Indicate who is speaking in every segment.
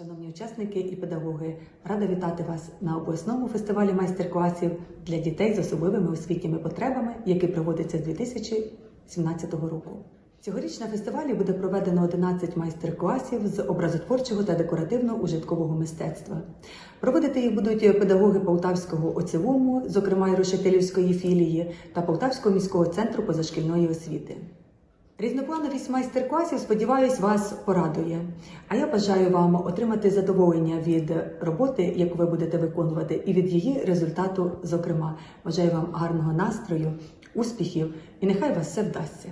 Speaker 1: Шановні учасники і педагоги, рада вітати вас на обласному фестивалі майстер-класів для дітей з особливими освітніми потребами, який проводиться з 2017 року. Цьогоріч на фестивалі буде проведено 11 майстер-класів з образотворчого та декоративно-ужиткового мистецтва. Проводити їх будуть педагоги Полтавського оцілому, зокрема і Рошетилівської філії, та Полтавського міського центру позашкільної освіти. Різноплановість майстер-класів, сподіваюсь, вас порадує. А я бажаю вам отримати задоволення від роботи, яку ви будете виконувати, і від її результату, зокрема. Бажаю вам гарного настрою, успіхів і нехай вас все вдасться.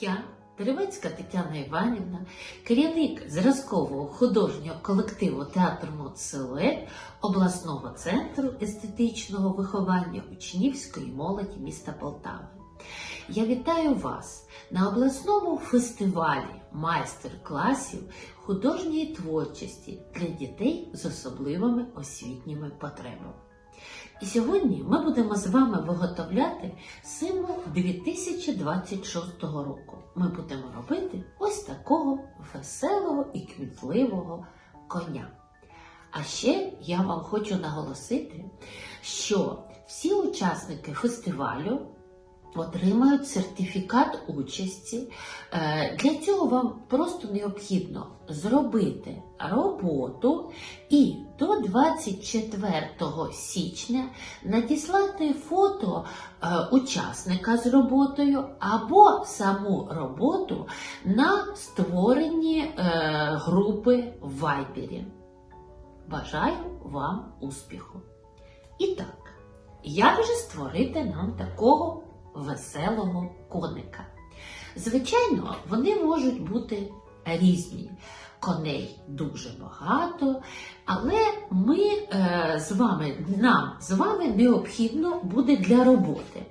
Speaker 2: Я, Деревецька Тетяна Іванівна, керівник зразкового художнього колективу театру «Мод Силует обласного центру естетичного виховання учнівської молоді міста Полтави. Я вітаю вас на обласному фестивалі майстер-класів художньої творчості для дітей з особливими освітніми потребами. І сьогодні ми будемо з вами виготовляти символ 2026 року. Ми будемо робити ось такого веселого і кмітливого коня. А ще я вам хочу наголосити, що всі учасники фестивалю отримають сертифікат участі. Е, Для цього вам просто необхідно зробити роботу і до 24 січня надіслати фото е, учасника з роботою або саму роботу на створенні е, групи в Вайбері. Бажаю вам успіху! І так, як же створити нам такого веселого коника? Звичайно, вони можуть бути різні. Коней дуже багато, але ми е, з вами, нам з вами необхідно буде для роботи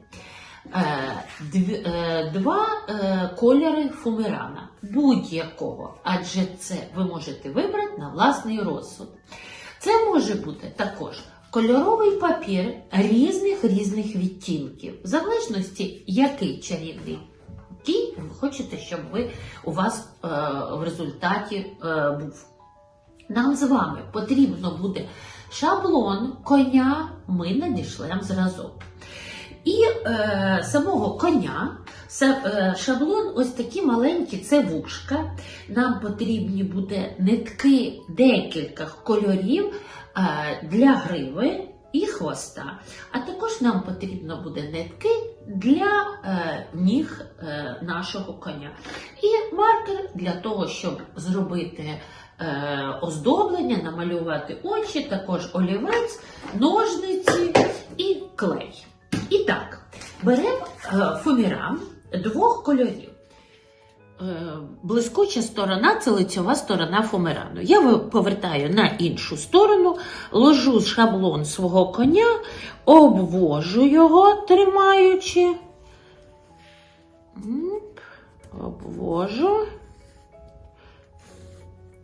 Speaker 2: е, дв, е, два е, кольори фумерана будь-якого, адже це ви можете вибрати на власний розсуд. Це може бути також кольоровий папір різних різних відтінків, в залежності, який чарівний кінь ви хочете, щоб ви, у вас е, в результаті е, був. Нам з вами потрібно буде шаблон коня, ми надішлемо зразок. І е, самого коня, е, шаблон ось такі маленькі, це вушка. Нам потрібні буде нитки декілька кольорів для гриви і хвоста. А також нам потрібно буде нитки для е, ніг е, нашого коня. І маркер для того, щоб зробити е, оздоблення, намалювати очі, також олівець, ножниці і клей. І так, беремо е, двох кольорів. Е, Блискуча сторона це лицьова сторона фумерану. Я повертаю на іншу сторону, ложу шаблон свого коня, обвожу його, тримаючи. Обвожу.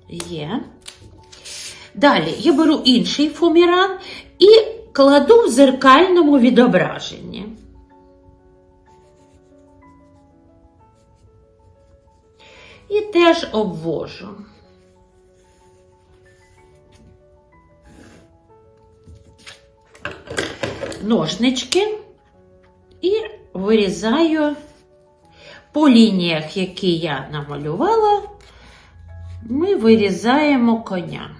Speaker 2: Є. Далі я беру інший фуміран і кладу в зеркальному відображенні. І теж обвожу. Ножнички і вирізаю по лініях, які я намалювала, ми вирізаємо коня.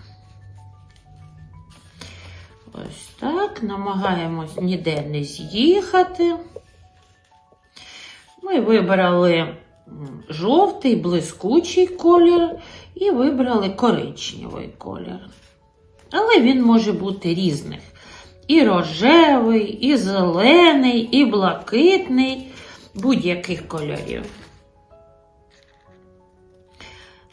Speaker 2: Ось так, намагаємось ніде не з'їхати. Ми вибрали жовтий, блискучий колір і вибрали коричневий колір. Але він може бути різних. І рожевий, і зелений, і блакитний, будь-яких кольорів.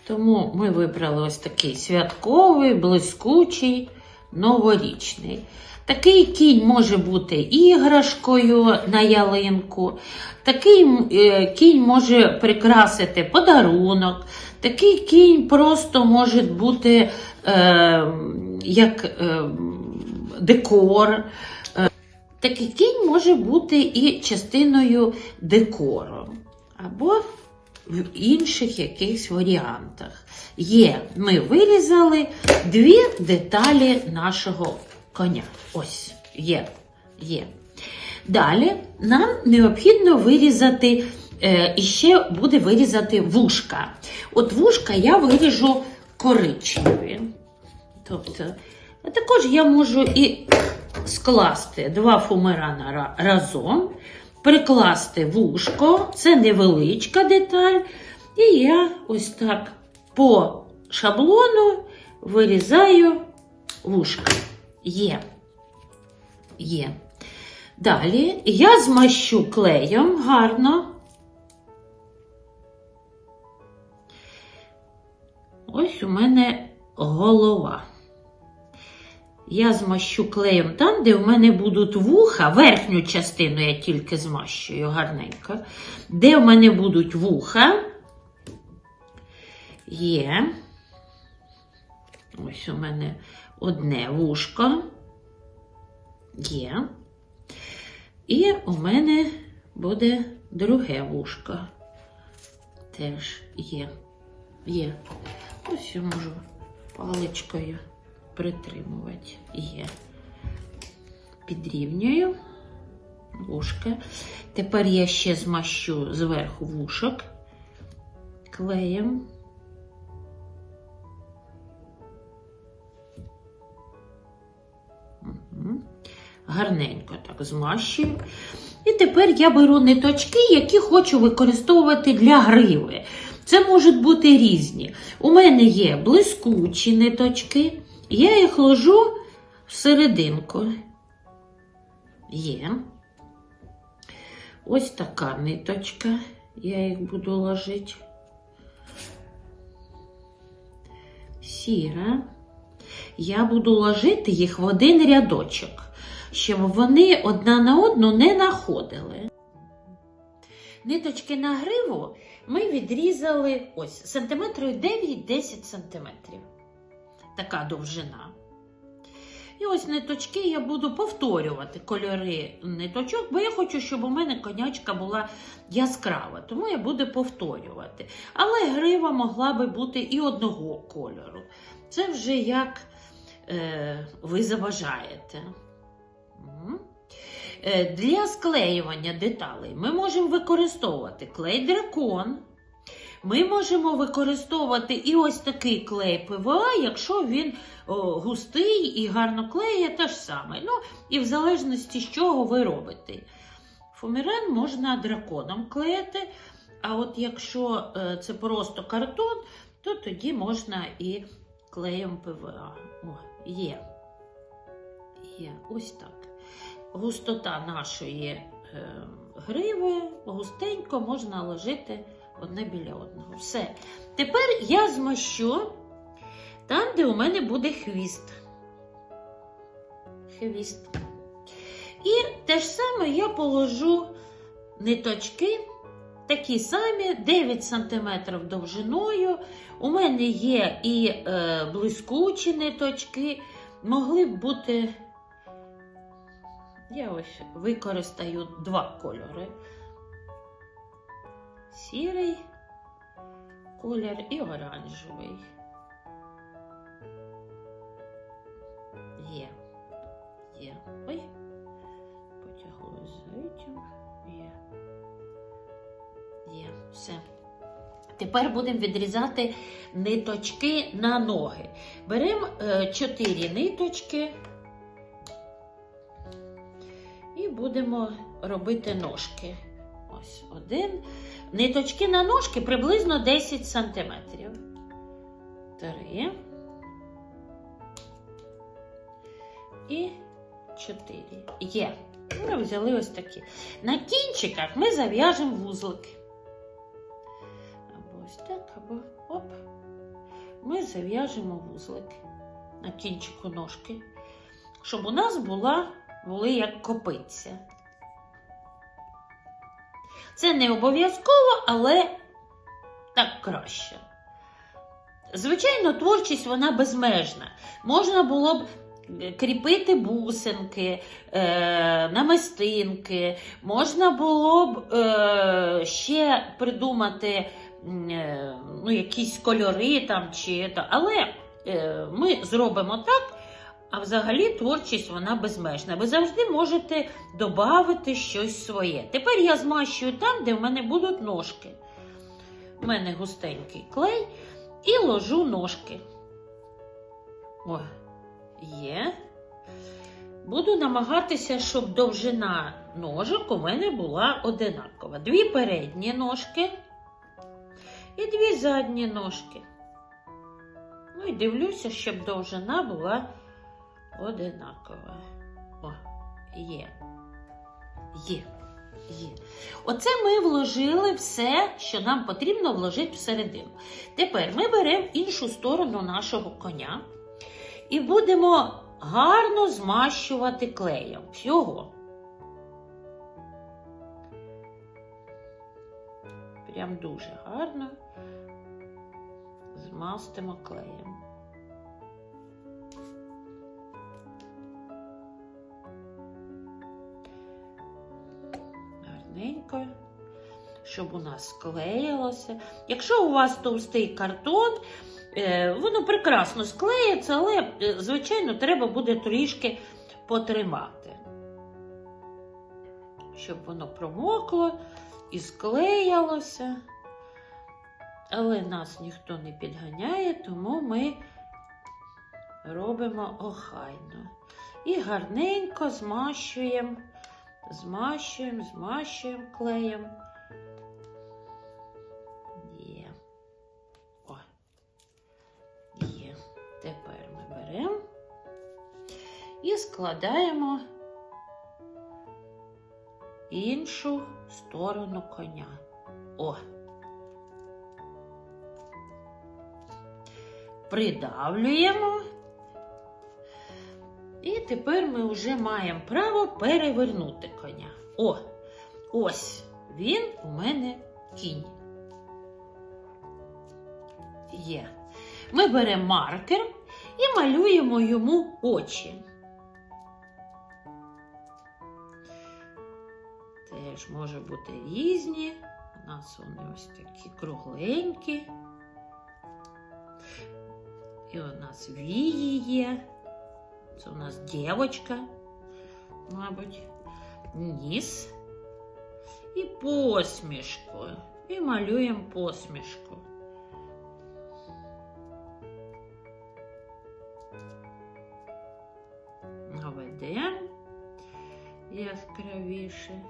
Speaker 2: Тому ми вибрали ось такий святковий, блискучий, новорічний. Такий кінь може бути іграшкою на ялинку, такий е, кінь може прикрасити подарунок, такий кінь просто може бути е, як е, декор. Е, такий кінь може бути і частиною декору, або в інших якихось варіантах. Є, ми вирізали дві деталі нашого коня. Ось, є, є. Далі нам необхідно вирізати, е, і ще буде вирізати вушка. От вушка я виріжу коричневі. Тобто, а також я можу і скласти два фумерана разом, прикласти вушко, це невеличка деталь. І я ось так по шаблону вирізаю вушка. Є. Є. Далі я змащу клеєм гарно. Ось у мене голова. Я змащу клеєм там, де у мене будуть вуха, верхню частину я тільки змащую гарненько. Де у мене будуть вуха, є. Ось у мене одне вушко. Є. І у мене буде друге вушко. Теж є. Є. Ось я можу паличкою притримувати. Є. Підрівнюю вушка. Тепер я ще змащу зверху вушок клеєм. Гарненько так змащую. І тепер я беру ниточки, які хочу використовувати для гриви. Це можуть бути різні. У мене є блискучі ниточки, я їх ложу всерединку. Є. Ось така ниточка, я їх буду ложити. Сіра. Я буду ложити їх в один рядочок, щоб вони одна на одну не находили. Ниточки на гриву ми відрізали ось сантиметрів 9-10 сантиметрів. Така довжина. І ось ниточки я буду повторювати кольори ниточок, бо я хочу, щоб у мене конячка була яскрава, тому я буду повторювати. Але грива могла би бути і одного кольору. Це вже як е, ви заважаєте. Е, Для склеювання деталей ми можемо використовувати клей дракон. Ми можемо використовувати і ось такий клей ПВА, якщо він о, густий і гарно клеє, те ж саме. Ну, і в залежності з чого ви робите. Фумірен можна драконом клеїти, а от якщо е, це просто картон, то тоді можна і клеєм ПВА. О, є. Є, ось так. Густота нашої е, гриви густенько можна ложити одне біля одного. Все. Тепер я змащу там, де у мене буде хвіст. Хвіст. І те ж саме я положу ниточки, такі самі, 9 см довжиною. У мене є і е, блискучі ниточки, могли б бути. Я ось використаю два кольори. Сірий колір і оранжевий. Є. Є. Ой, потягло за. Є. Є. Все. Тепер будемо відрізати ниточки на ноги. Беремо е, 4 ниточки будемо робити ножки. Ось один. Ниточки на ножки приблизно 10 сантиметрів. Три. І чотири. Є. Ми взяли ось такі. На кінчиках ми зав'яжемо вузлики. Або ось так, або оп. Ми зав'яжемо вузлики на кінчику ножки, щоб у нас була, були як копиця. Це не обов'язково, але так краще. Звичайно, творчість вона безмежна. Можна було б кріпити бусинки, е, намистинки. Можна було б е, ще придумати е, ну, якісь кольори там чи та. Але е, ми зробимо так. А взагалі творчість вона безмежна. Ви завжди можете додати щось своє. Тепер я змащую там, де в мене будуть ножки. У мене густенький клей і ложу ножки. О, є. Буду намагатися, щоб довжина ножок у мене була одинакова. Дві передні ножки і дві задні ножки. Ну і дивлюся, щоб довжина була одинакова. О, є. Є. Є. Оце ми вложили все, що нам потрібно вложити всередину. Тепер ми беремо іншу сторону нашого коня і будемо гарно змащувати клеєм. Всього. Прям дуже гарно змастимо клеєм. Гарненько, щоб у нас склеїлося. Якщо у вас товстий картон, е, воно прекрасно склеїться, але, е, звичайно, треба буде трішки потримати, щоб воно промокло і склеїлося. Але нас ніхто не підганяє, тому ми робимо охайно. І гарненько змащуємо змащуємо, змащуємо клеєм. Є. О. Є. Тепер ми беремо і складаємо іншу сторону коня. О. Придавлюємо. Тепер ми вже маємо право перевернути коня. О, ось він у мене кінь. Є. Ми беремо маркер і малюємо йому очі. Теж може бути різні. У нас вони ось такі кругленькі. І у нас вії є. Це у нас дівочка, мабуть, ніс і посмішку. І малюємо посмішку. Наведемо яскравіше.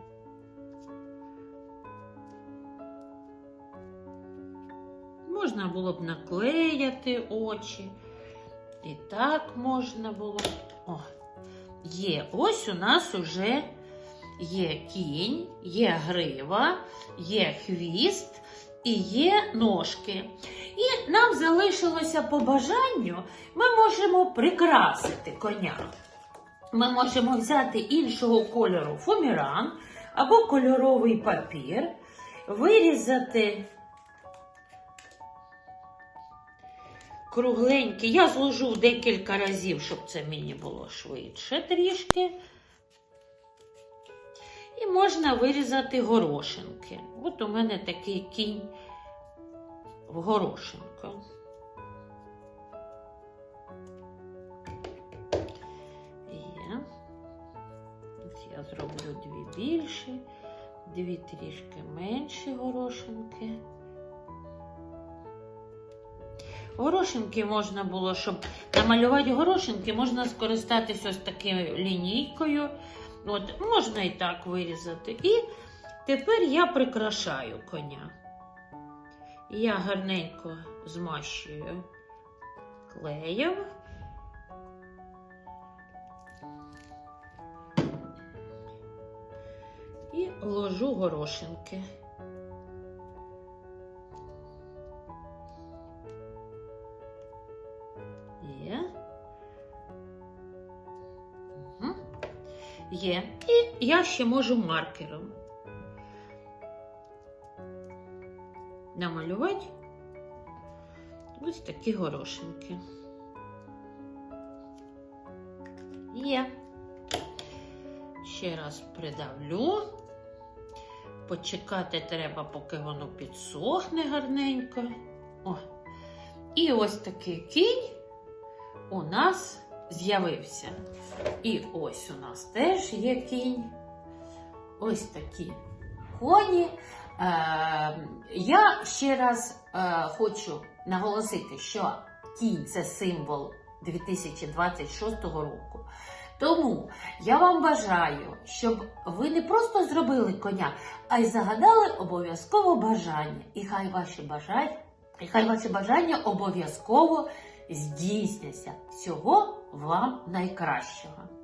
Speaker 2: Можна було б наклеяти очі. І так можна було. О, є. Ось у нас уже є кінь, є грива, є хвіст і є ножки. І нам залишилося по бажанню, ми можемо прикрасити коня. Ми можемо взяти іншого кольору фуміран або кольоровий папір, вирізати кругленький. Я зложу декілька разів, щоб це мені було швидше трішки. І можна вирізати горошинки. От у мене такий кінь в горошинку. Є. Я зроблю дві більші, дві трішки менші горошинки. Горошинки можна було, щоб намалювати горошинки, можна скористатися ось такою лінійкою. От, можна і так вирізати. І тепер я прикрашаю коня. Я гарненько змащую клеєм. І ложу горошинки. Є. І я ще можу маркером намалювати ось такі горошинки. Є. Ще раз придавлю. Почекати треба, поки воно підсохне гарненько. О. І ось такий кінь у нас з'явився. І ось у нас теж є кінь. Ось такі коні. Е, я ще раз е, хочу наголосити, що кінь це символ 2026 року. Тому я вам бажаю, щоб ви не просто зробили коня, а й загадали обов'язково бажання. І хай ваші бажання, і хай ваші бажання обов'язково здійсняться. Всього вам найкращого.